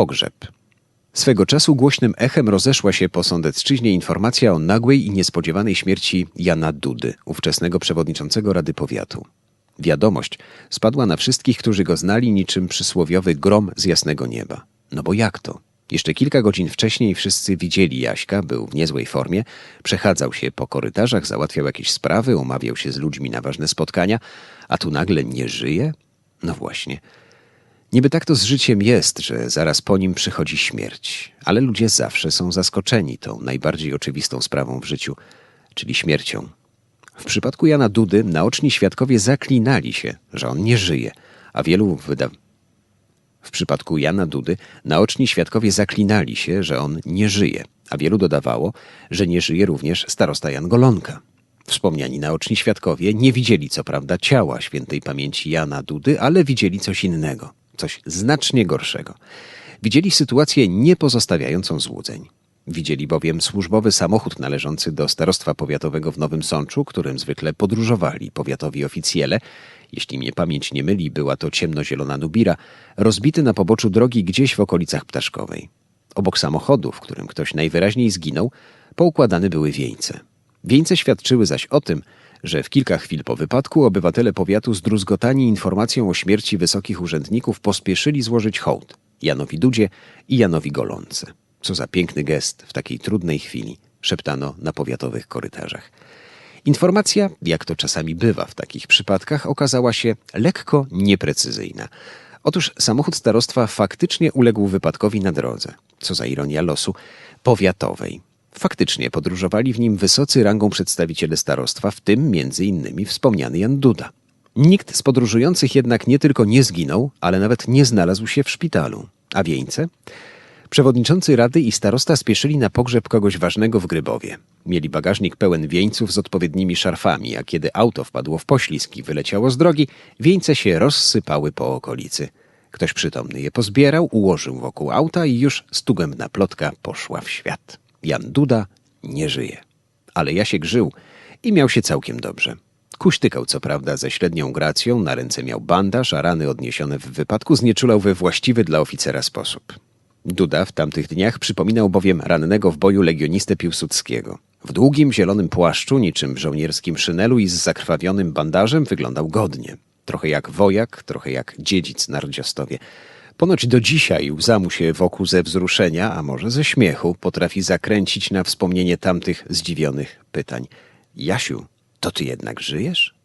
pogrzeb. Swego czasu głośnym echem rozeszła się po Sądecczyźnie informacja o nagłej i niespodziewanej śmierci Jana Dudy, ówczesnego przewodniczącego Rady Powiatu. Wiadomość spadła na wszystkich, którzy go znali niczym przysłowiowy grom z jasnego nieba. No bo jak to? Jeszcze kilka godzin wcześniej wszyscy widzieli Jaśka, był w niezłej formie, przechadzał się po korytarzach, załatwiał jakieś sprawy, umawiał się z ludźmi na ważne spotkania, a tu nagle nie żyje? No właśnie. Niby tak to z życiem jest, że zaraz po nim przychodzi śmierć, ale ludzie zawsze są zaskoczeni tą najbardziej oczywistą sprawą w życiu, czyli śmiercią. W przypadku Jana Dudy naoczni świadkowie zaklinali się, że on nie żyje, a wielu wyda... W przypadku Jana Dudy naoczni świadkowie zaklinali się, że on nie żyje, a wielu dodawało, że nie żyje również starosta Jan Golonka. Wspomniani naoczni świadkowie nie widzieli co prawda ciała świętej pamięci Jana Dudy, ale widzieli coś innego, coś znacznie gorszego. Widzieli sytuację nie pozostawiającą złudzeń. Widzieli bowiem służbowy samochód należący do starostwa powiatowego w Nowym Sączu, którym zwykle podróżowali powiatowi oficjele. Jeśli mnie pamięć nie myli, była to ciemnozielona Nubira, rozbity na poboczu drogi gdzieś w okolicach Ptaszkowej. Obok samochodu, w którym ktoś najwyraźniej zginął, poukładane były wieńce. Wieńce świadczyły zaś o tym, że w kilka chwil po wypadku obywatele powiatu zdruzgotani informacją o śmierci wysokich urzędników pospieszyli złożyć hołd Janowi Dudzie i Janowi Golące. Co za piękny gest w takiej trudnej chwili, szeptano na powiatowych korytarzach. Informacja, jak to czasami bywa w takich przypadkach, okazała się lekko nieprecyzyjna. Otóż samochód starostwa faktycznie uległ wypadkowi na drodze, co za ironia losu, powiatowej. Faktycznie podróżowali w nim wysocy rangą przedstawiciele starostwa, w tym innymi wspomniany Jan Duda. Nikt z podróżujących jednak nie tylko nie zginął, ale nawet nie znalazł się w szpitalu. A wieńce? Przewodniczący rady i starosta spieszyli na pogrzeb kogoś ważnego w Grybowie. Mieli bagażnik pełen wieńców z odpowiednimi szarfami, a kiedy auto wpadło w poślizg i wyleciało z drogi, wieńce się rozsypały po okolicy. Ktoś przytomny je pozbierał, ułożył wokół auta i już stugębna plotka poszła w świat. Jan Duda nie żyje. Ale Jasiek żył i miał się całkiem dobrze. Kuśtykał co prawda ze średnią gracją, na ręce miał bandaż, a rany odniesione w wypadku znieczulał we właściwy dla oficera sposób. Duda w tamtych dniach przypominał bowiem rannego w boju legionistę Piłsudskiego. W długim zielonym płaszczu, niczym w żołnierskim szynelu i z zakrwawionym bandażem wyglądał godnie. Trochę jak wojak, trochę jak dziedzic na Rdziostowie. Ponoć do dzisiaj łza mu się wokół ze wzruszenia, a może ze śmiechu, potrafi zakręcić na wspomnienie tamtych zdziwionych pytań. Jasiu, to ty jednak żyjesz?